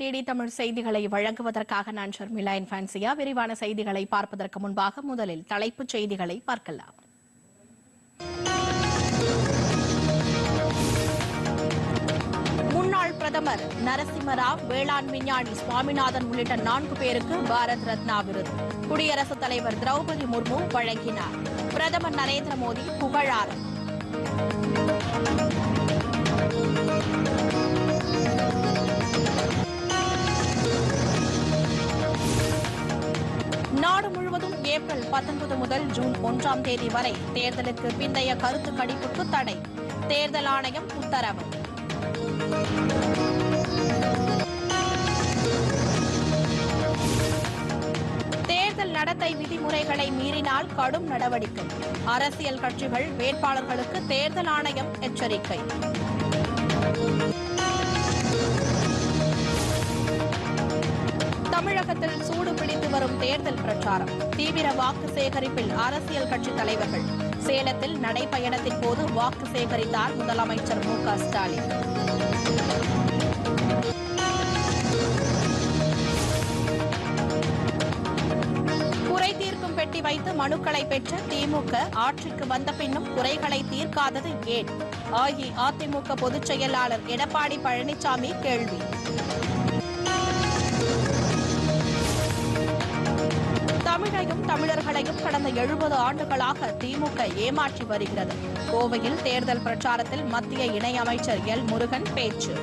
DD Tamil செய்திகளை வழங்குவதற்காக நான் ஷர்மிளா இன்ஃபான்சியா. விரிவான செய்திகளை பார்ப்பதற்கு முன்பாக முதலில் தலைப்புச் செய்திகளை பார்க்கலாம். முன்னாள் பிரதமர் நரசிம்மராவ் வேளாண் விஞ்ஞானி சுவாமிநாதன் உள்ளிட்ட நான்கு பேருக்கு பாரத் ரத்னா விருது. குடியரசுத் தலைவர் திரௌபதி முர்மு வழங்கினார். பிரதமர் நரேந்திர மோடி புகழாரம். ஏப்ரல் 19 முதல் ஜூன் ஒன்றாம் தேதி வரை தேர்தலுக்கு பிந்தைய கருத்து கணிப்புக்கு தடை. தேர்தல் ஆணையம் உத்தரவு. தேர்தல் நடத்தை விதிமுறைகளை மீறினால் கடும் நடவடிக்கை. அரசியல் கட்சிகள் வேட்பாளர்களுக்கு தேர்தல் ஆணையம் எச்சரிக்கை. தமிழகத்தில் சூடு வரும் தேர்தல் பிரச்சாரம். தீவிர வாக்கு சேகரிப்பில் அரசியல் கட்சி தலைவர்கள். சேலத்தில் நடைபயணத்தின் போது வாக்கு சேகரித்தார் முதலமைச்சர் மு க ஸ்டாலின். குறை தீர்க்கும் பெட்டி வைத்து மனுக்களை பெற்ற திமுக ஆட்சிக்கு வந்த பின்னும் குறைகளை தீர்க்காதது ஏன்? அஇஅதிமுக பொதுச் செயலாளர் எடப்பாடி பழனிசாமி கேள்வி. தமிழையும் தமிழர்களையும் கடந்த எழுபது ஆண்டுகளாக திமுக ஏமாற்றி வருகிறது. கோவையில் தேர்தல் பிரச்சாரத்தில் மத்திய இணையமைச்சர் எல் முருகன் பேச்சு.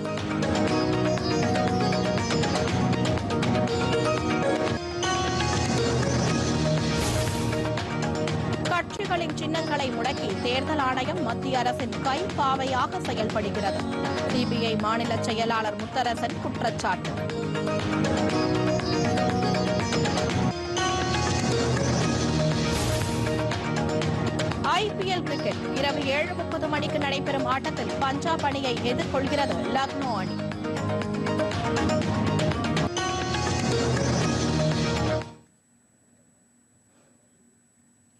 கட்சிகளின் சின்னங்களை முடக்கி தேர்தல் ஆணையம் மத்திய அரசின் கை பாவையாக செயல்படுகிறது. சிபிஐ மாநில செயலாளர் முத்தரசன் குற்றச்சாட்டு. ஐபிஎல் கிரிக்கெட் இரவு ஏழு முப்பது மணிக்கு நடைபெறும் ஆட்டத்தில் பஞ்சாப் அணியை எதிர்கொள்கிறது லக்னோ அணி.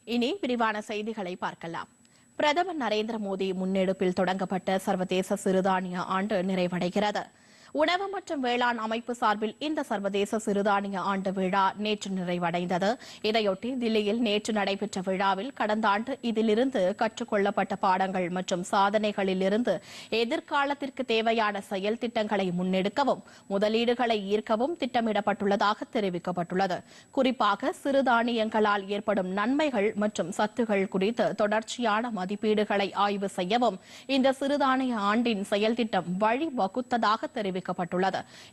இனி விரிவான செய்திகளை பார்க்கலாம். பிரதமர் நரேந்திர மோடி முன்னெடுப்பில் தொடங்கப்பட்ட சர்வதேச சிறுதானிய ஆண்டு நிறைவடைகிறது. உணவு மற்றும் வேளாண் அமைப்பு சார்பில் இந்த சர்வதேச சிறுதானிய ஆண்டு விழா நேற்று நிறைவடைந்தது. இதையொட்டி தில்லியில் நேற்று நடைபெற்ற விழாவில் கடந்த ஆண்டு இதிலிருந்து கற்றுக்கொள்ளப்பட்ட பாடங்கள் மற்றும் சாதனைகளிலிருந்து எதிர்காலத்திற்கு தேவையான செயல் திட்டங்களை முன்னெடுக்கவும் முதலீடுகளை ஈர்க்கவும் திட்டமிடப்பட்டுள்ளதாக தெரிவிக்கப்பட்டுள்ளது. குறிப்பாக சிறுதானியங்களால் ஏற்படும் நன்மைகள் மற்றும் சத்துகள் குறித்து தொடர்ச்சியான மதிப்பீடுகளை ஆய்வு செய்யவும் இந்த சிறுதானிய ஆண்டின் செயல் திட்டம் வழிவகுத்ததாக தெரிவிக்கப்பட்டுள்ளது.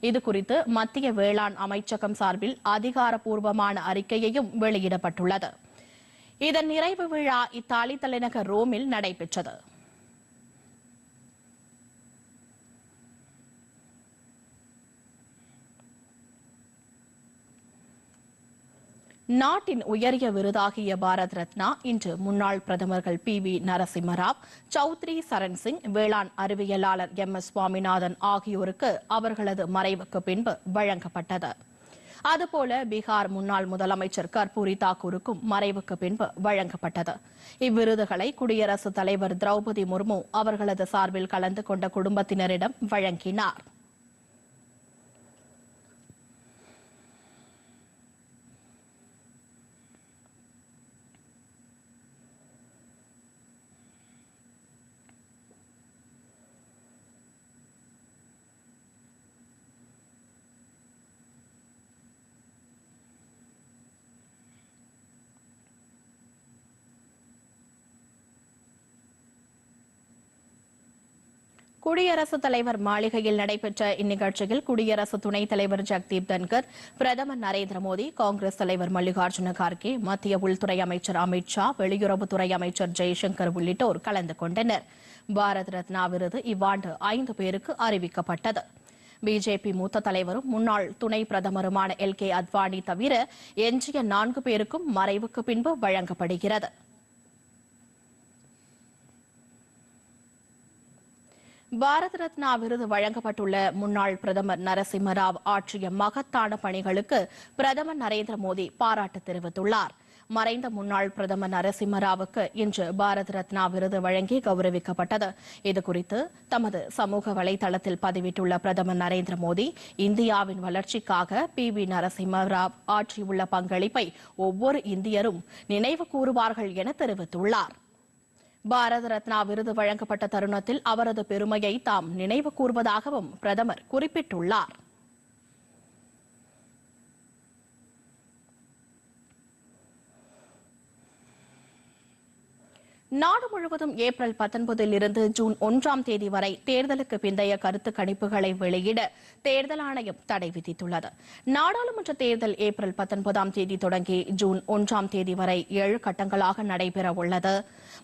இதுகுறித்து மத்திய வேளாண் அமைச்சகம் சார்பில் அதிகாரப்பூர்வமான அறிக்கையையும் வெளியிடப்பட்டுள்ளது. இதன் நிறைவு விழா இத்தாலி தலைநகர் ரோமில் நடைபெற்றது. நாட்டின் உயரிய விருதாகிய பாரத் ரத்னா இன்று முன்னாள் பிரதமர்கள் பி. வி. நரசிம்மராவ் சௌத்ரி சரண் சிங் வேளாண் அறிவியலாளர் எம். எஸ். சுவாமிநாதன் ஆகியோருக்கு அவர்களது மறைவுக்கு பின்பு வழங்கப்பட்டது. அதுபோல பீகார் முன்னாள் முதலமைச்சர் கர்பூரி தாக்கூருக்கும் மறைவுக்கு பின்பு வழங்கப்பட்டது. இவ்விருதுகளை குடியரசுத் தலைவர் திரௌபதி முர்மு அவர்களது சார்பில் கலந்து கொண்ட குடும்பத்தினரிடம் வழங்கினார். குடியரசுத் தலைவர் மாளிகையில் நடைபெற்ற இந்நிகழ்ச்சியில் குடியரசு துணைத் தலைவர் ஜெக்தீப் தன்கர் பிரதமர் நரேந்திர மோடி காங்கிரஸ் தலைவர் மல்லிகார்ஜுன கார்கே மத்திய உள்துறை அமைச்சர் அமித் ஷா வெளியுறவுத்துறை அமைச்சர் ஜெய்சங்கர் உள்ளிட்டோர் கலந்து கொண்டனர். பாரத் ரத்னா விருது இவ்வாண்டு ஐந்து பேருக்கு அறிவிக்கப்பட்டது. பிஜேபி மூத்த தலைவரும் முன்னாள் துணை பிரதமருமான எல் கே அத்வானி தவிர எஞ்சிய நான்கு பேருக்கும் மறைவுக்கு பின்பு வழங்கப்படுகிறது. பாரத் ரத்னா விருது வழங்கப்பட்டுள்ள முன்னாள் பிரதமர் நரசிம்மராவ் ஆற்றிய மகத்தான பணிகளுக்கு பிரதமர் நரேந்திர மோடி பாராட்டு தெரிவித்துள்ளார். மறைந்த முன்னாள் பிரதமர் நரசிம்மராவுக்கு இன்று பாரத் ரத்னா விருது வழங்கி கௌரவிக்கப்பட்டது. இதுகுறித்து தமது சமூக வலைதளத்தில் பதிவிட்டுள்ள பிரதமர் நரேந்திர மோடி இந்தியாவின் வளர்ச்சிக்காக பி. வி. நரசிம்மராவ் ஆற்றியுள்ள பங்களிப்பை ஒவ்வொரு இந்தியரும் நினைவு கூறுவார்கள் என தெரிவித்துள்ளார். பாரத ரத்னா விருது வழங்கப்பட்ட தருணத்தில் அவரது பெருமையை தாம் நினைவு கூர்வதாகவும் பிரதமர் குறிப்பிட்டுள்ளார். நாடு முழுவதும் ஏப்ரல் பத்தொன்பதில் இருந்து ஜூன் ஒன்றாம் தேதி வரை தேர்தலுக்கு பிந்தைய கருத்து கணிப்புகளை வெளியிட தேர்தல் ஆணையம் தடை விதித்துள்ளது. நாடாளுமன்ற தேர்தல் ஏப்ரல் பத்தொன்பதாம் தேதி தொடங்கி ஜூன் ஒன்றாம் தேதி வரை ஏழு கட்டங்களாக நடைபெற உள்ளது.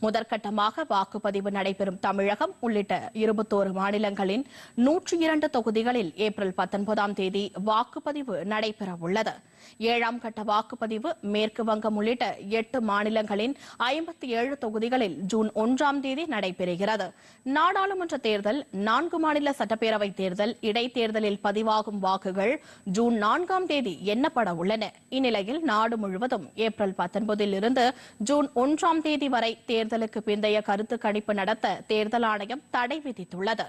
முதற்கட்டமாக வாக்குப்பதிவு நடைபெறும் தமிழகம் உள்ளிட்ட இருபத்தோரு மாநிலங்களின் நூற்றி இரண்டு தொகுதிகளில் ஏப்ரல் பத்தொன்பதாம் தேதி வாக்குப்பதிவு நடைபெற உள்ளது. ஏழாம் கட்ட வாக்குப்பதிவு மேற்கு வங்கம் உள்ளிட்ட எட்டு மாநிலங்களின் ஐம்பத்தி ஏழு தொகுதிகளில் ஜூன் ஒன்றாம் தேதி நடைபெறுகிறது. நாடாளுமன்ற தேர்தல் நான்கு மாநில சட்டப்பேரவை தேர்தல் இடைத்தேர்தலில் பதிவாகும் வாக்குகள் ஜூன் நான்காம் தேதி எண்ணப்பட உள்ளன. இந்நிலையில் நாடு முழுவதும் ஏப்ரல் பத்தொன்பதில் இருந்து ஜூன் ஒன்றாம் தேதி வரை தேர்தலுக்கு பிந்தைய கருத்து கணிப்பு நடத்த தேர்தல் ஆணையம் தடை விதித்துள்ளது.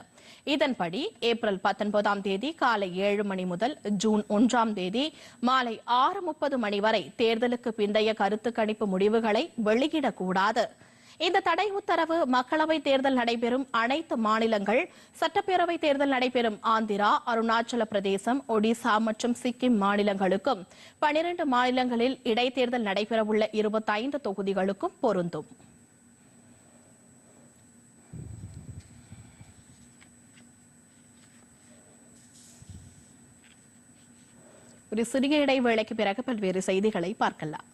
இதன்படி ஏப்ரல் பத்தொன்பதாம் தேதி காலை ஏழு மணி முதல் ஜூன் ஒன்றாம் தேதி மாலை ஆறு முப்பது மணி வரை தேர்தலுக்கு பிந்தைய கருத்து கணிப்பு முடிவுகளை வெளியிடக்கூடாது. இந்த தடை உத்தரவு மக்களவை தேர்தல் நடைபெறும் அனைத்து மாநிலங்கள் சட்டப்பேரவை தேர்தல் நடைபெறும் ஆந்திரா அருணாச்சல பிரதேசம் ஒடிசா மற்றும் சிக்கிம் மாநிலங்களுக்கும் பனிரண்டு மாநிலங்களில் இடைத்தேர்தல் நடைபெறவுள்ள இருபத்தைந்து தொகுதிகளுக்கும் பொருந்தும். ஒரு சிறிய இடைவேளைக்கு பிறகு பல்வேறு செய்திகளை பார்க்கலாம்.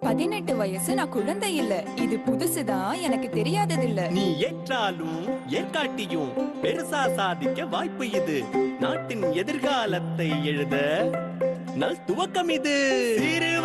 பதினெட்டு வயசு நான் குழந்தை இல்ல. இது புதுசுதான் எனக்கு தெரியாதது இல்ல நீ ஏற்றாலும் ஏற்காட்டியும் பெருசா சாதிக்க வாய்ப்பு இது. நாட்டின் எதிர்காலத்தை எழுத நல் துவக்கம் இது. சிறு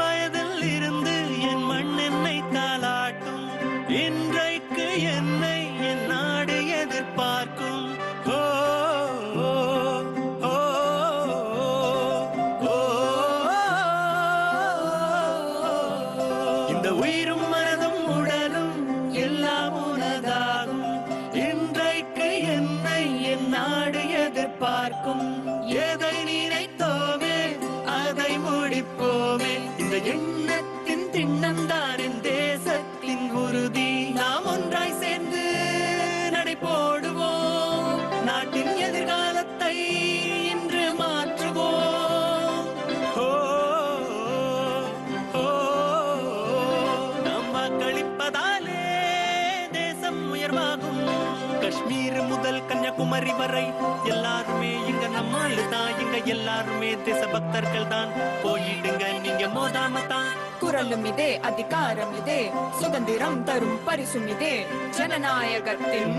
குமரி வரை எல்லாருமே இங்க நம்மாளு தான். இங்க எல்லாருமே தேசபக்தர்கள் தான் போயிடுங்க நீங்க மோதாம தான் குரலும் இதே அதிகாரம் இதே. சுதந்திரம் தரும் பரிசும் இதே. ஜனநாயகத்தின்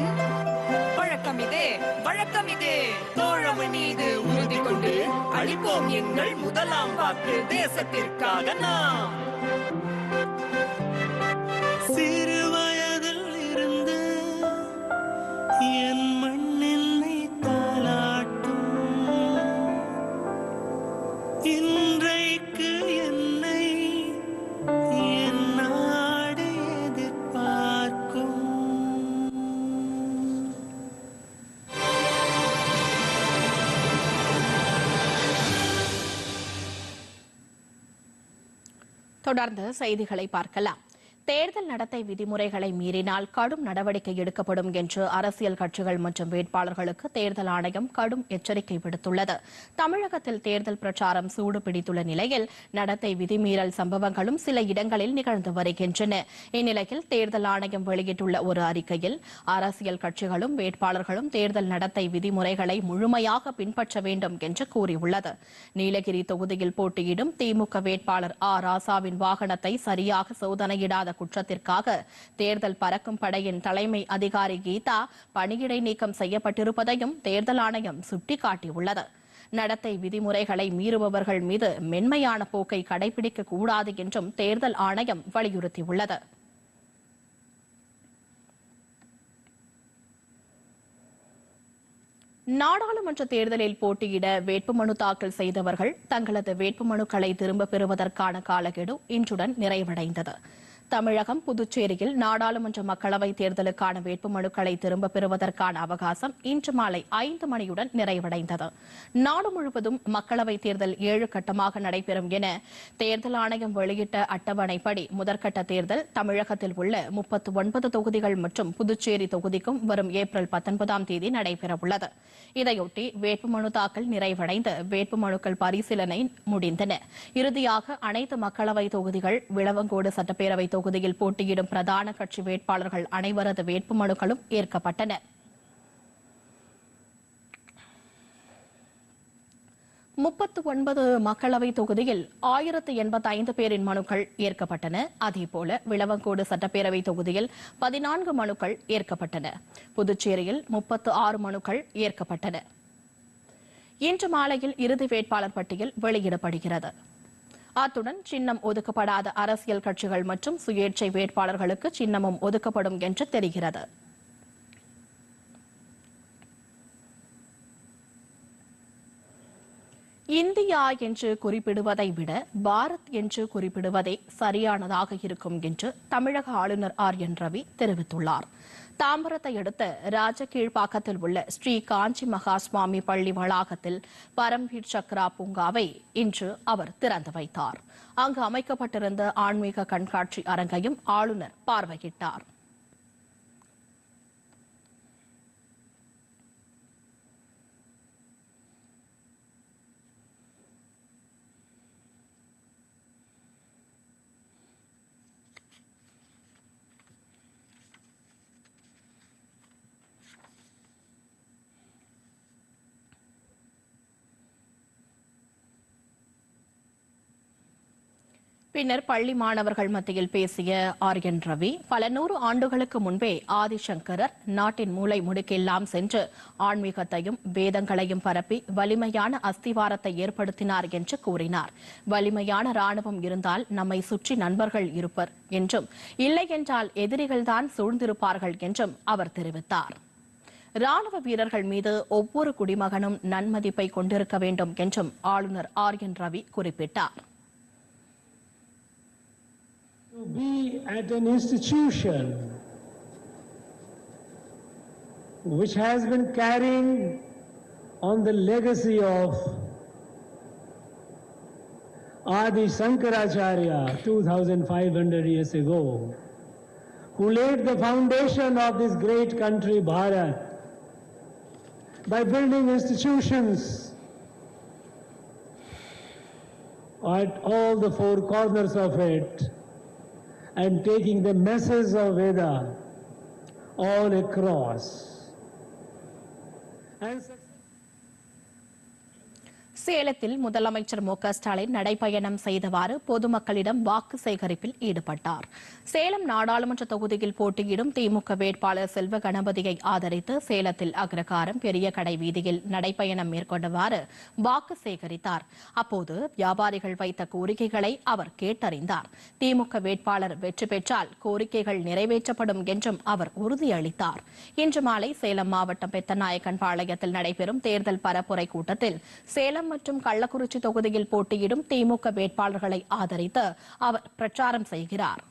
வழக்கம் இதே வழக்கம் இதே. தோழமை மீது உறுதி கொண்டு அளிப்போம் எங்கள் முதலாம் வாக்கு. தேசத்திற்காக நாம் தொடர்ந்து செய்திகளை பார்க்கலாம். தேர்தல் நடத்தை விதிமுறைகளை மீறினால் கடும் நடவடிக்கை எடுக்கப்படும் என்று அரசியல் கட்சிகள் மற்றும் வேட்பாளர்களுக்கு தேர்தல் ஆணையம் கடும் எச்சரிக்கை விடுத்துள்ளது. தமிழகத்தில் தேர்தல் பிரச்சாரம் சூடு பிடித்துள்ள நிலையில் நடத்தை விதிமீறல் சம்பவங்களும் சில இடங்களில் நிகழ்ந்து வருகின்றன. இந்நிலையில் தேர்தல் ஆணையம் வெளியிட்டுள்ள ஒரு அறிக்கையில் அரசியல் கட்சிகளும் வேட்பாளர்களும் தேர்தல் நடத்தை விதிமுறைகளை முழுமையாக பின்பற்ற வேண்டும் என்று கூறியுள்ளது. நீலகிரி தொகுதியில் போட்டியிடும் திமுக வேட்பாளர் ஆ. ராசாவின் வாகனத்தை சரியாக சோதனையிடாத குற்றத்திற்காக தேர்தல் பறக்கும் படையின் தலைமை அதிகாரி கீதா பணியிடை நீக்கம் செய்யப்பட்டிருப்பதையும் தேர்தல் ஆணையம் சுட்டிக்காட்டியுள்ளது. நடத்தை விதிமுறைகளை மீறுபவர்கள் மீது மென்மையான போக்கை கடைபிடிக்க கூடாது என்றும் தேர்தல் ஆணையம் வலியுறுத்தியுள்ளது. நாடாளுமன்ற தேர்தலில் போட்டியிட வேட்புமனு தாக்கல் செய்தவர்கள் தங்களது வேட்புமனுக்களை திரும்பப் பெறுவதற்கான காலக்கெடு இன்றுடன் நிறைவடைந்தது. தமிழகம் புதுச்சேரியில் நாடாளுமன்ற மக்களவைத் தேர்தலுக்கான வேட்புமனுக்களை திரும்பப் பெறுவதற்கான அவகாசம் இன்று மாலை ஐந்து மணியுடன் நிறைவடைந்தது. நாடு முழுவதும் மக்களவைத் தேர்தல் ஏழு கட்டமாக நடைபெறும் என தேர்தல் ஆணையம் வெளியிட்ட அட்டவணைப்படி முதற்கட்ட தேர்தல் தமிழகத்தில் உள்ள முப்பத்து ஒன்பது தொகுதிகள் மற்றும் புதுச்சேரி தொகுதிக்கும் வரும் ஏப்ரல் பத்தொன்பதாம் தேதி நடைபெறவுள்ளது. இதையொட்டி வேட்புமனு தாக்கல் நிறைவடைந்து வேட்புமனுக்கள் பரிசீலனை முடிந்தன. இறுதியாக அனைத்து மக்களவை தொகுதிகள் விளவங்கோடு சட்டப்பேரவை தொகுதியில் போட்டியிடும் பிரதான கட்சி வேட்பாளர்கள் அனைவரது வேட்புமனுக்களும் ஏற்கப்பட்டன. முப்பத்து ஒன்பது மக்களவை தொகுதியில் ஆயிரத்து எண்பத்தி ஐந்து பேரின் மனுக்கள் ஏற்கப்பட்டன. அதேபோல விளவங்கோடு சட்டப்பேரவை தொகுதியில் பதினான்கு மனுக்கள் ஏற்கப்பட்டன. புதுச்சேரியில் முப்பத்து ஆறு மனுக்கள் ஏற்கப்பட்டன. இன்று மாலையில் இறுதி வேட்பாளர் பட்டியல் வெளியிடப்படுகிறது. அத்துடன் சின்னம் ஒதுக்கப்படாத அரசியல் கட்சிகள் மற்றும் சுயேட்சை வேட்பாளர்களுக்கு சின்னமும் ஒதுக்கப்படும் என்று தெரிகிறது. இந்தியா என்று குறிப்பிடுவதை விட பாரத் என்று குறிப்பிடுவதே சரியானதாக இருக்கும் என்று தமிழக ஆளுநர் ஆர் என் ரவி தெரிவித்துள்ளார். தாம்பரத்தை அடுத்த ராஜகீழ்ப்பாக்கத்தில் உள்ள ஸ்ரீ காஞ்சி மகா சுவாமி பள்ளி வளாகத்தில் பரம்வீர் சக்ரா பூங்காவை இன்று அவர் திறந்து வைத்தார். அங்கு அமைக்கப்பட்டிருந்த ஆன்மீக கண்காட்சி அரங்கையும் ஆளுநர் பார்வையிட்டார். பின்னர் பள்ளி மாணவர்கள் மத்தியில் பேசிய ஆர் என் ரவி பல நூறு ஆண்டுகளுக்கு முன்பே ஆதிசங்கரர் நாட்டின் மூளை முடுக்கெல்லாம் சென்று ஆன்மீகத்தையும் வேதங்களையும் பரப்பி வலிமையான அஸ்திவாரத்தை ஏற்படுத்தினார் என்று கூறினார். வலிமையான ராணுவம் இருந்தால் நம்மை சுற்றி நண்பர்கள் இருப்பர் என்றும் இல்லை என்றால் எதிரிகள்தான் சூழ்ந்திருப்பார்கள் என்றும் அவர் தெரிவித்தார். ராணுவ வீரர்கள் மீது ஒவ்வொரு குடிமகனும் நன்மதிப்பை கொண்டிருக்க வேண்டும் என்றும் ஆளுநர் ஆர் என் ரவி குறிப்பிட்டார். To be at an institution which has been carrying on the legacy of Adi Sankaracharya 2500 years ago, who laid the foundation of this great country, Bharat, by building institutions at all the four corners of it and taking the message of Veda all across. And சேலத்தில் முதலமைச்சர் மு க ஸ்டாலின் நடைபயணம் செய்தவாறு பொதுமக்களிடம் வாக்கு சேகரிப்பில் ஈடுபட்டார். சேலம் நாடாளுமன்ற தொகுதியில் போட்டியிடும் திமுக வேட்பாளர் செல்வ கணபதியை ஆதரித்து சேலத்தில் அக்ரகாரம் பெரிய கடை வீதியில் நடைபயணம் மேற்கொண்டவாறு வாக்கு சேகரித்தார். அப்போது வியாபாரிகள் வைத்த கோரிக்கைகளை அவர் கேட்டறிந்தார். திமுக வேட்பாளர் வெற்றி பெற்றால் கோரிக்கைகள் நிறைவேற்றப்படும் என்றும் அவர் உறுதியளித்தார். இன்று மாலை சேலம் மாவட்டம் பெத்தநாயக்கன் பாளையத்தில் நடைபெறும் தேர்தல் பரப்புரை கூட்டத்தில் சேலம் மற்றும் கள்ளக்குறிச்சி தொகுதியில் போட்டியிடும் திமுக வேட்பாளர்களை ஆதரித்து அவர் பிரச்சாரம் செய்கிறார்.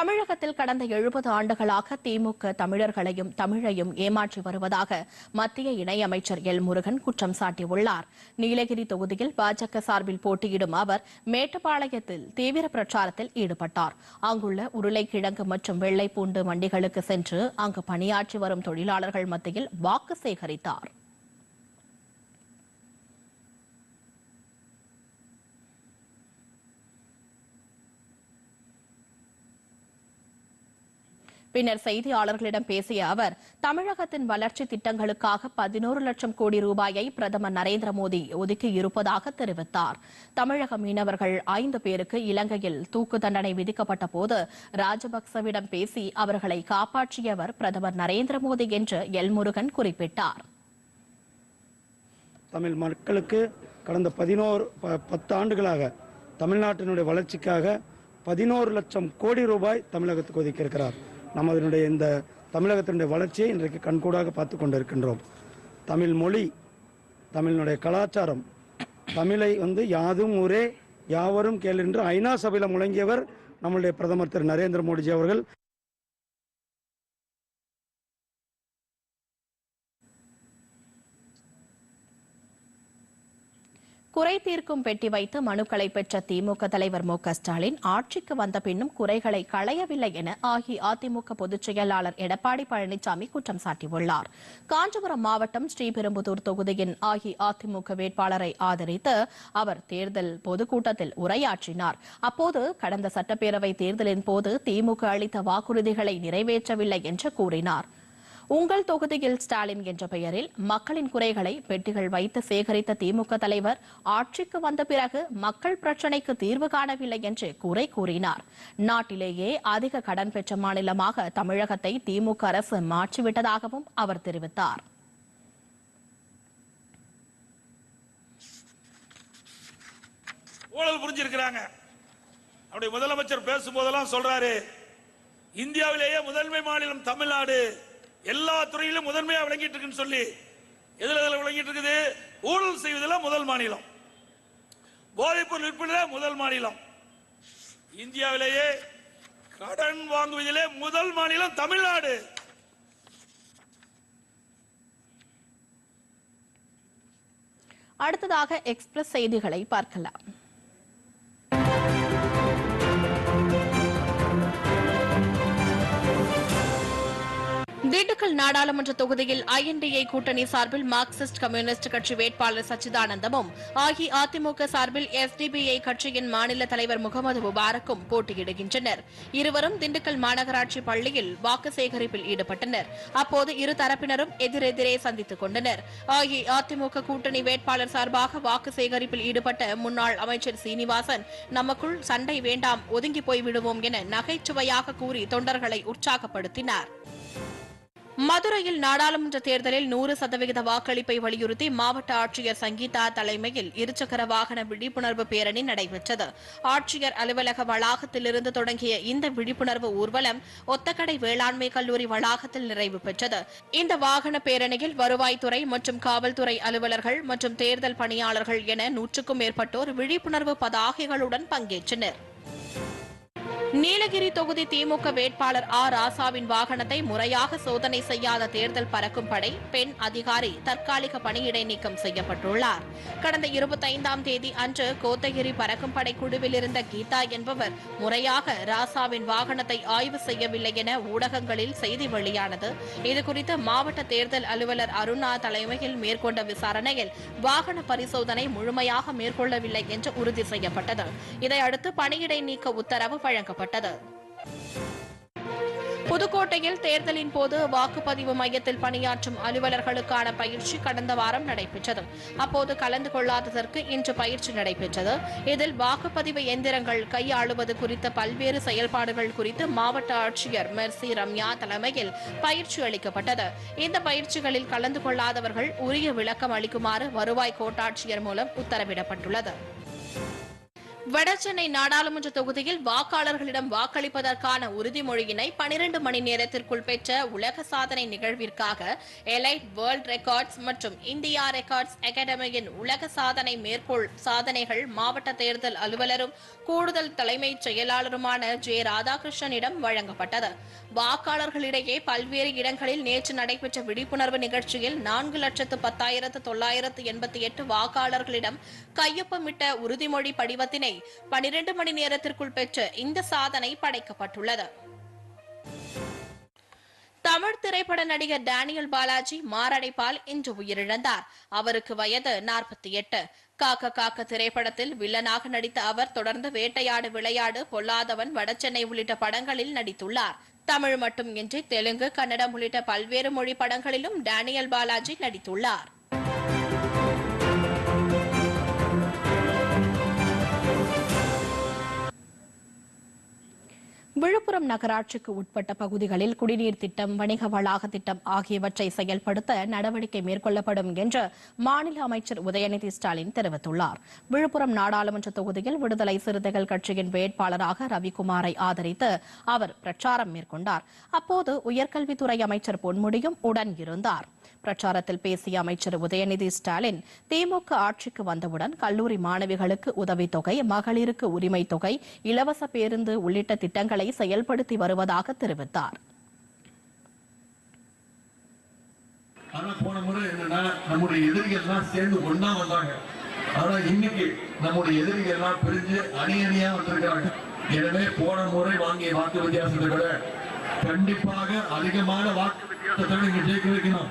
தமிழகத்தில் கடந்த எழுபது ஆண்டுகளாக திமுக தமிழர்களையும் தமிழையும் ஏமாற்றி வருவதாக மத்திய இணையமைச்சர் எல் முருகன் குற்றம் சாட்டியுள்ளார். நீலகிரி தொகுதியில் பாஜக சார்பில் போட்டியிடும் அவர் மேட்டுப்பாளையத்தில் தீவிர பிரச்சாரத்தில் ஈடுபட்டார். அங்குள்ள உருளைக்கிழங்கு மற்றும் வெள்ளைப்பூண்டு மண்டிகளுக்கு சென்று அங்கு பணியாற்றி வரும் தொழிலாளர்கள் மத்தியில் வாக்கு சேகரித்தார். பின்னர் செய்தியாளர்களிடம் பேசிய அவர் தமிழகத்தின் வளர்ச்சி திட்டங்களுக்காக பதினோரு லட்சம் கோடி ரூபாயை பிரதமர் நரேந்திர மோடி ஒதுக்கி இருப்பதாக தெரிவித்தார். தமிழக மீனவர்கள் ஐந்து பேருக்கு இலங்கையில் தூக்கு தண்டனை விதிக்கப்பட்ட போது ராஜபக்சவிடம் பேசி அவர்களை காப்பாற்றியவர் பிரதமர் நரேந்திர மோடி என்று எல் முருகன் குறிப்பிட்டார். தமிழ் மக்களுக்கு கடந்த பதினோரு பத்து ஆண்டுகளாக தமிழ்நாட்டினுடைய வளர்ச்சிக்காக பதினோரு லட்சம் கோடி ரூபாய் தமிழகத்துக்கு ஒதுக்கியிருக்கிறார். நமதனுடைய இந்த தமிழகத்தினுடைய வளர்ச்சியை இன்றைக்கு கண்கூடாக பார்த்து கொண்டிருக்கின்றோம். தமிழ் மொழி தமிழினுடைய கலாச்சாரம் தமிழை வந்து யாதும் ஊரே யாவரும் கேள் என்று ஐநா சபையில் முழங்கியவர் நம்முடைய பிரதமர் திரு நரேந்திர மோடிஜி அவர்கள். குறை தீர்க்கும் பெட்டி வைத்து மனுக்களை பெற்ற திமுக தலைவர் மு ஸ்டாலின் ஆட்சிக்கு வந்த பின்னும் குறைகளை களையவில்லை என அஇஅதிமுக பொதுச் செயலாளர் எடப்பாடி பழனிசாமி குற்றம் சாட்டியுள்ளார். காஞ்சிபுரம் மாவட்டம் ஸ்ரீபெரும்புதூர் தொகுதியின் அஇஅதிமுக வேட்பாளரை ஆதரித்து அவர் தேர்தல் பொதுக்கூட்டத்தில் உரையாற்றினார். அப்போது கடந்த சட்டப்பேரவை தேர்தலின் போது திமுக அளித்த வாக்குறுதிகளை நிறைவேற்றவில்லை என்று கூறினார். உங்கள் தொகுதியில் ஸ்டாலின் என்ற பெயரில் மக்களின் குறைகளை பெட்டிகள் வைத்து சேகரித்த திமுக தலைவர் ஆட்சிக்கு வந்த பிறகு மக்கள் பிரச்சினைக்கு தீர்வு காணவில்லை என்று குறை கூறினார். நாட்டிலேயே அதிக கடன் பெற்ற மாநிலமாக தமிழகத்தை திமுக அரசு மாற்றிவிட்டதாகவும் அவர் தெரிவித்தார். ஊழல் புரிஞ்சிருக்கிறாங்க. அப்படி முதலமைச்சர் பேசும்போதெல்லாம் சொல்றாரு இந்தியாவிலேயே முதன்மை மாநிலம் தமிழ்நாடு. எல்லா துறையிலும் முதன்மையா விளங்கிட்டு இருக்குன்னு சொல்லி எதுல எதுல விளங்கிட்டு இருக்குது? ஊழல் செய்வதில் முதல் மாநிலம். போதைப்பொருள் விற்பனையில முதல் மாநிலம். இந்தியாவிலேயே கடன் வாங்குவதிலே முதல் மாநிலம் தமிழ்நாடு. அடுத்ததாக எக்ஸ்பிரஸ் செய்திகளை பார்க்கலாம். திண்டுக்கல் நாடாளுமன்ற தொகுதியில் ஐஎன்டிஏ கூட்டணி சார்பில் மார்க்சிஸ்ட் கம்யூனிஸ்ட் கட்சி வேட்பாளர் சச்சிதானந்தமும் அஇஅதிமுக சார்பில் எஸ்டிபிஐ கட்சியின் மாநில தலைவர் முகமது முபாரக்கும் போட்டியிடுகின்றனர். இருவரும் திண்டுக்கல் மாநகராட்சி பள்ளியில் வாக்கு சேகரிப்பில் ஈடுபட்டனர். அப்போது இரு தரப்பினரும் எதிரெதிரே சந்தித்துக் கொண்டனர். அஇஅதிமுக கூட்டணி வேட்பாளர் சார்பாக வாக்கு சேகரிப்பில் ஈடுபட்ட முன்னாள் அமைச்சர் சீனிவாசன் நமக்குள் சண்டை வேண்டாம் ஒதுங்கி போய்விடுவோம் என நகைச்சுவையாக கூறி தொண்டர்களை உற்சாகப்படுத்தினார். மதுரையில் நாடாளுமன்ற தேர்தலில் நூறு சதவிகித வாக்களிப்பை வலியுறுத்தி மாவட்ட ஆட்சியர் சங்கீதா தலைமையில் இருசக்கர வாகன விழிப்புணர்வு பேரணி நடைபெற்றது. ஆட்சியர் அலுவலக வளாகத்திலிருந்து தொடங்கிய இந்த விழிப்புணர்வு ஊர்வலம் ஒத்தக்கடை வேளாண்மை கல்லூரி வளாகத்தில் நிறைவு பெற்றது. இந்த வாகன பேரணியில் வருவாய்த்துறை மற்றும் காவல்துறை அலுவலர்கள் மற்றும் தேர்தல் பணியாளர்கள் என நூற்றுக்கும் மேற்பட்டோர் விழிப்புணர்வு பதாகைகளுடன் பங்கேற்றனர். நீலகிரி தொகுதி திமுக வேட்பாளர் ஆ. ராசாவின் வாகனத்தை முறையாக சோதனை செய்யாத தேர்தல் பறக்கும் படை பெண் அதிகாரி தற்காலிக பணியிடை நீக்கம் செய்யப்பட்டுள்ளார். கடந்த இருபத்தைந்தாம் தேதி அன்று கோத்தகிரி பறக்கும் படை குழுவில் இருந்த கீதா என்பவர் முறையாக ராசாவின் வாகனத்தை ஆய்வு செய்யவில்லை என ஊடகங்களில் செய்தி வெளியானது. இதுகுறித்து மாவட்ட தேர்தல் அலுவலர் அருணா தலைமையில் மேற்கொண்ட விசாரணையில் வாகன பரிசோதனை முழுமையாக மேற்கொள்ளவில்லை என்று உறுதி செய்யப்பட்டது. இதையடுத்து பணியிடை நீக்க உத்தரவு வழங்கப்பட்டது. புதுக்கோட்டையில் தேர்தலின் போது வாக்குப்பதிவு மையத்தில் பணியாற்றும் அலுவலர்களுக்கான பயிற்சி கடந்த வாரம் நடைபெற்றது. அப்போது கலந்து கொள்ளாததற்கு இன்று பயிற்சி நடைபெற்றது. இதில் வாக்குப்பதிவு எந்திரங்கள் கையாளுவது குறித்த பல்வேறு செயல்பாடுகள் குறித்து மாவட்ட ஆட்சியர் மெர்சி ரம்யா தலைமையில் பயிற்சி அளிக்கப்பட்டது. இந்த பயிற்சிகளில் கலந்து கொள்ளாதவர்கள் உரிய விளக்கம் அளிக்குமாறு வருவாய் கோட்டாட்சியர் மூலம் உத்தரவிடப்பட்டுள்ளது. வடசென்னை நாடாளுமன்ற தொகுதியில் வாக்காளர்களிடம் வாக்களிப்பதற்கான உறுதிமொழியினை பனிரண்டு மணி நேரத்திற்குள் பெற்ற உலக சாதனை நிகழ்விற்காக எலைட் வேர்ல்ட் ரெக்கார்ட்ஸ் மற்றும் இந்தியா ரெக்கார்ட்ஸ் அகாடமியின் உலக சாதனை மேற்கோள் சாதனைகள் மாவட்ட தேர்தல் அலுவலரும் கூடுதல் தலைமைச் செயலாளருமான ஜே ராதாகிருஷ்ணனிடம் வழங்கப்பட்டது. வாக்காளர்களிடையே பல்வேறு இடங்களில் நேற்று நடைபெற்ற விழிப்புணர்வு நிகழ்ச்சியில் நான்கு லட்சத்து பத்தாயிரத்து தொள்ளாயிரத்து எண்பத்தி எட்டு வாக்காளர்களிடம் கையொப்பமிட்ட உறுதிமொழி படிவத்தினை பனிரெண்டு மணி நேரத்திற்குள் பெற்று இந்த சாதனை படைக்கப்பட்டுள்ளது. தமிழ் திரைப்பட நடிகர் டேனியல் பாலாஜி மாரடைப்பால் இன்று உயிரிழந்தார். அவருக்கு வயது நாற்பத்தி எட்டு. காக்க காக்க திரைப்படத்தில் வில்லனாக நடித்த அவர் தொடர்ந்து வேட்டையாடு விளையாடு பொல்லாதவன் வடசென்னை உள்ளிட்ட படங்களில் நடித்துள்ளார். தமிழ் மட்டுமின்றி தெலுங்கு கன்னடம் உள்ளிட்ட பல்வேறு மொழி படங்களிலும் டேனியல் பாலாஜி நடித்துள்ளார். விழுப்புரம் நகராட்சிக்கு உட்பட்ட பகுதிகளில் குடிநீர் திட்டம் வணிக வளாக திட்டம் ஆகியவற்றை செயல்படுத்த நடவடிக்கை மேற்கொள்ளப்படும் என்று மாநில அமைச்சர் உதயநிதி ஸ்டாலின் தெரிவித்துள்ளார். விழுப்புரம் நாடாளுமன்ற தொகுதியில் விடுதலை சிறுத்தைகள் கட்சியின் வேட்பாளராக ரவிக்குமாரை ஆதரித்து அவர் பிரச்சாரம் மேற்கொண்டார். அப்போது உயர்கல்வித்துறை அமைச்சர் பொன்முடியும் உடன் இருந்தார். பிரச்சாரத்தில் பேசிய அமைச்சர் உதயநிதி ஸ்டாலின் திமுக ஆட்சிக்கு வந்தவுடன் கல்லூரி மாணவிகளுக்கு உதவித்தொகை மகளிருக்கு உரிமை தொகை இலவச பேருந்து உள்ளிட்ட திட்டங்களை செயல்படுத்தி வருவதாக தெரிவித்தார். ஆனா போன முறை என்னன்னா நம்முடைய எதிரிகள் எல்லாம் சேர்ந்து ஒண்ணா வந்தாங்க. ஆனா இன்னைக்கு நம்முடைய எதிரிகள் எல்லாம் பிரிஞ்சு அணி அணியா வந்திருக்காங்க. எனவே போன முறை வாங்கிய வாக்கு வித்தியாசத்தை விட கண்டிப்பாக அதிகமான வாக்கு வித்தியாசத்தோட நீங்க ஜெயிக்க வைக்கணும்.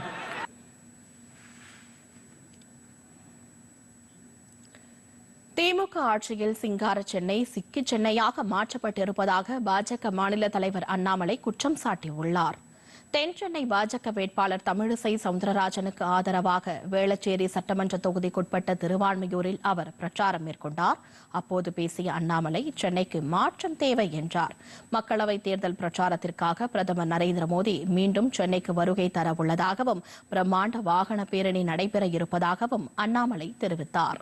திமுக ஆட்சியில் சிங்கார சென்னை சிக்கி சென்னையாக மாற்றப்பட்டிருப்பதாக பாஜக மாநில தலைவர் அண்ணாமலை குற்றம் சாட்டியுள்ளார். தென் சென்னை பாஜக வேட்பாளர் தமிழிசை சவுந்தரராஜனுக்கு ஆதரவாக வேளச்சேரி சட்டமன்ற தொகுதிக்குட்பட்ட திருவான்மையூரில் அவர் பிரச்சாரம் மேற்கொண்டார். அப்போது பேசிய அண்ணாமலை சென்னைக்கு மாற்றம் தேவை என்றார். மக்களவைத் தேர்தல் பிரச்சாரத்திற்காக பிரதமர் நரேந்திர மோடி மீண்டும் சென்னைக்கு வருகை தரவுள்ளதாகவும் பிரம்மாண்ட வாகன பேரணி நடைபெற இருப்பதாகவும் அண்ணாமலை தெரிவித்தார்.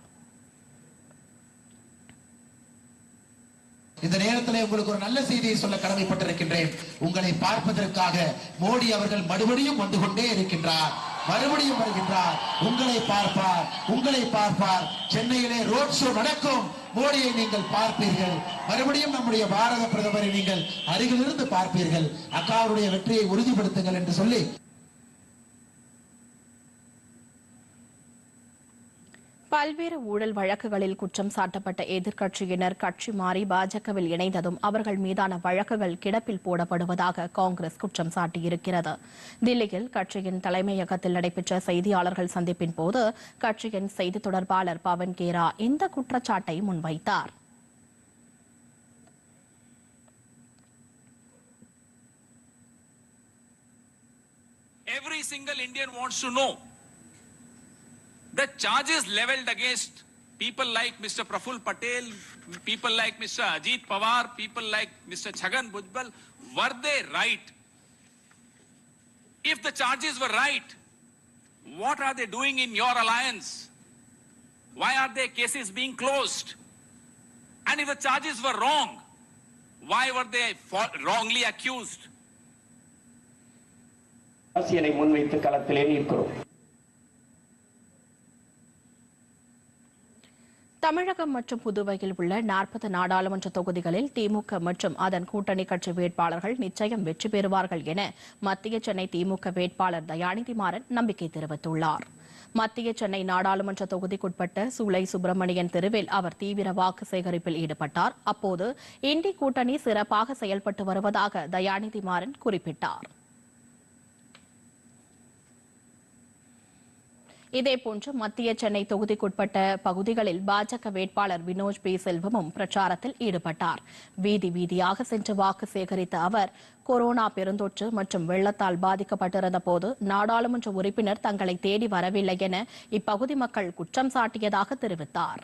இந்த நேரத்தில் உங்களுக்கு ஒரு நல்ல செய்தியை சொல்ல கடமைப்பட்டிருக்கின்றேன். உங்களை பார்ப்பதற்காக மோடி அவர்கள் மறுபடியும் வந்து கொண்டே இருக்கின்றார். மறுபடியும் வருகின்றார். உங்களை பார்ப்பார். உங்களை பார்ப்பார். சென்னையிலே ரோட் ஷோ நடக்கும். மோடியை நீங்கள் பார்ப்பீர்கள். மறுபடியும் நம்முடைய பாரத பிரதமரை நீங்கள் அருகிலிருந்து பார்ப்பீர்கள். அக்காவுடைய வெற்றியை உறுதிப்படுத்துங்கள் என்று சொல்லி பல்வேறு ஊழல் வழக்குகளில் குற்றம் சாட்டப்பட்ட எதிர்க்கட்சியினர் கட்சி மாறி பாஜகவில் இணைந்ததும் அவர்கள் மீதான வழக்குகள் கிடப்பில் போடப்படுவதாக காங்கிரஸ் குற்றம் சாட்டியிருக்கிறது. தில்லியில் கட்சியின் தலைமையகத்தில் நடைபெற்ற செய்தியாளர்கள் சந்திப்பின் போது கட்சியின் செய்தி தொடர்பாளர் பவன் கேரா இந்த குற்றச்சாட்டை முன்வைத்தார். Every single Indian wants to know the charges leveled against people like Mr. Praful Patel, people like Mr. Ajit Pawar, people like Mr. Chagan Bhujbal, were they right? If the charges were right, what are they doing in your alliance? Why are their cases being closed? And if the charges were wrong, why were they fa- wrongly accused? அரசியலை முன்வைத்து களத்திலே நிற்கிறோம் தமிழகம் மற்றும் புதுவையில் உள்ள நாற்பது நாடாளுமன்ற தொகுதிகளில் திமுக மற்றும் அதன் கூட்டணி கட்சி வேட்பாளர்கள் நிச்சயம் வெற்றி பெறுவார்கள் என மத்திய சென்னை திமுக வேட்பாளர் தயாநிதி மாறன் நம்பிக்கை தெரிவித்துள்ளார். மத்திய சென்னை நாடாளுமன்ற தொகுதிக்குட்பட்ட சூளை சுப்பிரமணியன் தெருவில் அவர் தீவிர வாக்கு சேகரிப்பில் ஈடுபட்டார். அப்போது இண்டி கூட்டணி சிறப்பாக செயல்பட்டு வருவதாக தயாநிதி மாறன் குறிப்பிட்டார். இதேபோன்று மத்திய சென்னை தொகுதிக்குட்பட்ட பகுதிகளில் பாஜக வேட்பாளர் வினோஜ் பி. செல்வமும் பிரச்சாரத்தில் ஈடுபட்டார். வீதி வீதியாக சென்று வாக்கு சேகரித்த அவர் கொரோனா பெருந்தொற்று மற்றும் வெள்ளத்தால் பாதிக்கப்பட்டிருந்த போது நாடாளுமன்ற உறுப்பினர் தங்களை தேடி வரவில்லை என இப்பகுதி மக்கள் குற்றம் சாட்டியதாக தெரிவித்தார்.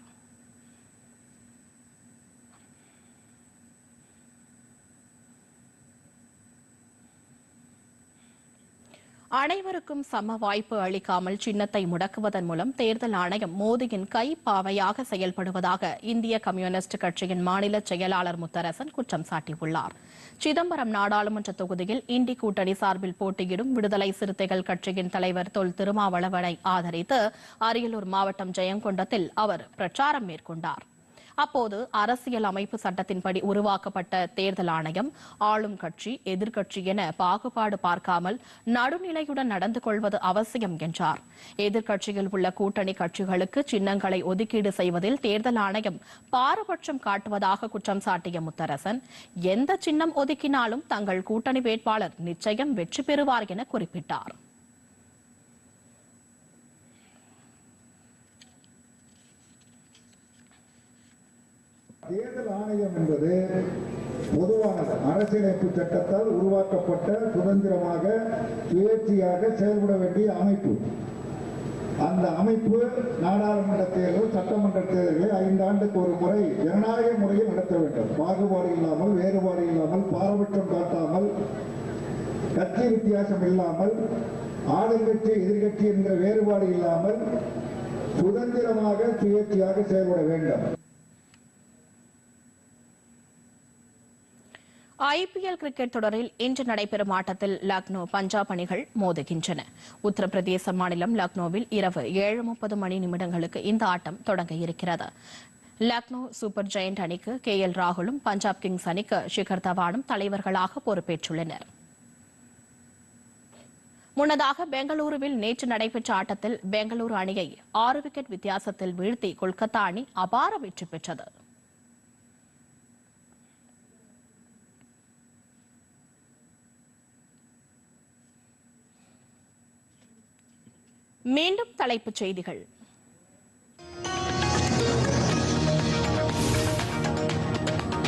அனைவருக்கும் சம வாய்ப்பு அளிக்காமல் சின்னத்தை முடக்குவதன் மூலம் தேர்தல் ஆணையம் மோடியின் கை பாவையாக செயல்படுவதாக இந்திய கம்யூனிஸ்ட் கட்சியின் மாநில செயலாளர் முத்தரசன் குற்றம் சாட்டியுள்ளார். சிதம்பரம் நாடாளுமன்ற தொகுதியில் இண்டி கூட்டணி சார்பில் போட்டியிடும் விடுதலை சிறுத்தைகள் கட்சியின் தலைவர் தொல் திருமாவளவனை ஆதரித்து அரியலூர் மாவட்டம் ஜெயங்கொண்டத்தில் அவர் பிரச்சாரம் மேற்கொண்டார். அப்போது அரசியல் அமைப்பு சட்டத்தின்படி உருவாக்கப்பட்ட தேர்தல் ஆணையம் ஆளும் கட்சி எதிர்க்கட்சி என பாகுபாடு பார்க்காமல் நடுநிலையுடன் நடந்து கொள்வது அவசியம் என்றார். எதிர்க்கட்சியில் உள்ள கூட்டணி கட்சிகளுக்கு சின்னங்களை ஒதுக்கீடு செய்வதில் தேர்தல் ஆணையம் பாரபட்சம் காட்டுவதாக குற்றம் சாட்டிய முத்தரசன் எந்த சின்னம் ஒதுக்கினாலும் தங்கள் கூட்டணி வேட்பாளர் நிச்சயம் வெற்றி பெறுவார் என குறிப்பிட்டார். தேர்தல் ஆணையம் என்பது பொதுவானது. அரசியலமைப்பு சட்டத்தால் உருவாக்கப்பட்ட சுதந்திரமாக சுயேட்சையாக செயல்பட வேண்டிய அமைப்பு. அந்த அமைப்பு நாடாளுமன்ற தேர்தல் சட்டமன்ற தேர்தல்களை ஐந்து ஆண்டுக்கு ஒரு முறை ஜனநாயக முறையில் நடத்த வேண்டும். பாகுபாடு இல்லாமல் வேறுபாடு இல்லாமல் பாரபட்சம் காட்டாமல் கட்சி வித்தியாசம் இல்லாமல் ஆளுங்கட்சி எதிர்கட்சி என்கிற வேறுபாடு இல்லாமல் சுதந்திரமாக சுயேட்சையாக செயல்பட வேண்டும். ஐபிஎல் கிரிக்கெட் தொடரில் இன்று நடைபெறும் ஆட்டத்தில் லக்னோ பஞ்சாப் அணிகள் மோதுகின்றன. உத்தரப்பிரதேச மாநிலம் லக்னோவில் இரவு ஏழு முப்பது மணி நிமிடங்களுக்கு இந்த ஆட்டம் தொடங்க இருக்கிறது. லக்னோ சூப்பர் ஜெயண்ட் அணிக்கு கே எல் ராகுலும் பஞ்சாப் கிங்ஸ் அணிக்கு ஷிகர் தவானும் தலைவர்களாக பொறுப்பேற்றுள்ளனர். முன்னதாக பெங்களூருவில் நேற்று நடைபெற்ற ஆட்டத்தில் பெங்களூரு அணியை ஆறு விக்கெட் வித்தியாசத்தில் வீழ்த்தி கொல்கத்தா அணி அபார வெற்றி பெற்றது. மீண்டும் தலைப்புச் செய்திகள்.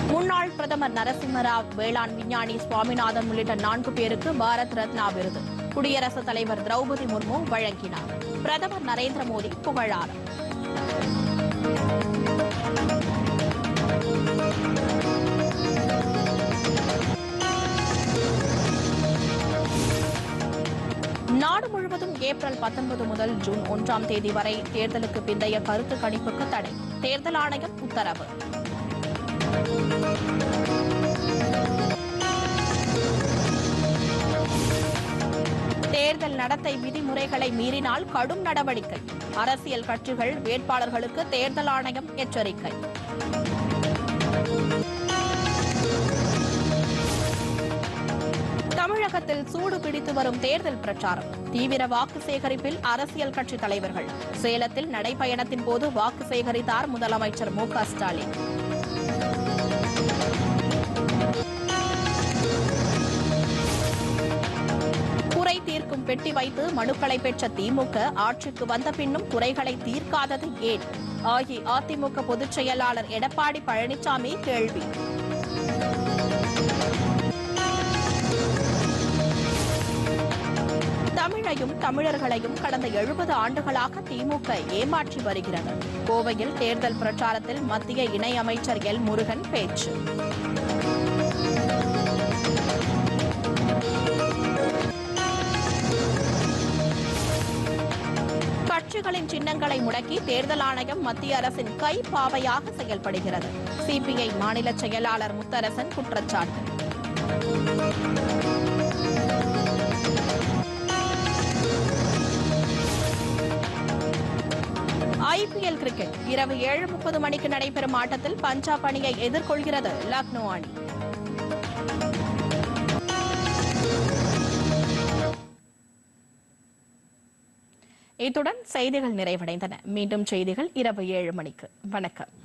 முன்னாள் பிரதமர் நரசிம்மராவ் வேளாண் விஞ்ஞானி சுவாமிநாதன் உள்ளிட்ட நான்கு பேருக்கு பாரத் ரத்னா விருது. குடியரசுத் தலைவர் திரௌபதி முர்மு வழங்கினார். பிரதமர் நரேந்திர மோடி புகழாரம். நாடு முழுவதும் ஏப்ரல் 19 முதல் ஜூன் ஒன்றாம் தேதி வரை தேர்தலுக்கு பிந்தைய கருத்து கணிப்புக்கு தடை. தேர்தல் ஆணையம் உத்தரவு. தேர்தல் நடத்தை விதிமுறைகளை மீறினால் கடும் நடவடிக்கை. அரசியல் கட்சிகள் வேட்பாளர்களுக்கு தேர்தல் ஆணையம் எச்சரிக்கை. தமிழகத்தில் சூடு பிடித்து வரும் தேர்தல் பிரச்சாரம். தீவிர வாக்கு சேகரிப்பில் அரசியல் கட்சி தலைவர்கள். சேலத்தில் நடைபயணத்தின் போது வாக்கு சேகரித்தார் முதலமைச்சர் மு ஸ்டாலின். குறை தீர்க்கும் பெட்டி வைத்து மனுக்களை பெற்ற திமுக ஆட்சிக்கு வந்த பின்னும் குறைகளை தீர்க்காதது ஏன்? அஇஅதிமுக பொதுச் செயலாளர் எடப்பாடி பழனிசாமி கேள்வி. மக்களையும் தமிழர்களையும் கடந்த எழுபது ஆண்டுகளாக திமுக ஏமாற்றி வருகிறது. கோவையில் தேர்தல் பிரச்சாரத்தில் மத்திய இணையமைச்சர் எல் முருகன் பேச்சு. கட்சிகளின் சின்னங்களை முடக்கி தேர்தல் ஆணையம் மத்திய அரசின் கை பாவையாக செயல்படுகிறது. சிபிஐ மாநில செயலாளர் முத்தரசன் குற்றச்சாட்டு. ஐபிஎல் கிரிக்கெட் இரவு ஏழு முப்பது மணிக்கு நடைபெறும் ஆட்டத்தில் பஞ்சாப் அணியை எதிர்கொள்கிறது லக்னோ அணி. இத்துடன் செய்திகள் நிறைவடைந்தன. மீண்டும் செய்திகள் இரவு ஏழு மணிக்கு. வணக்கம்.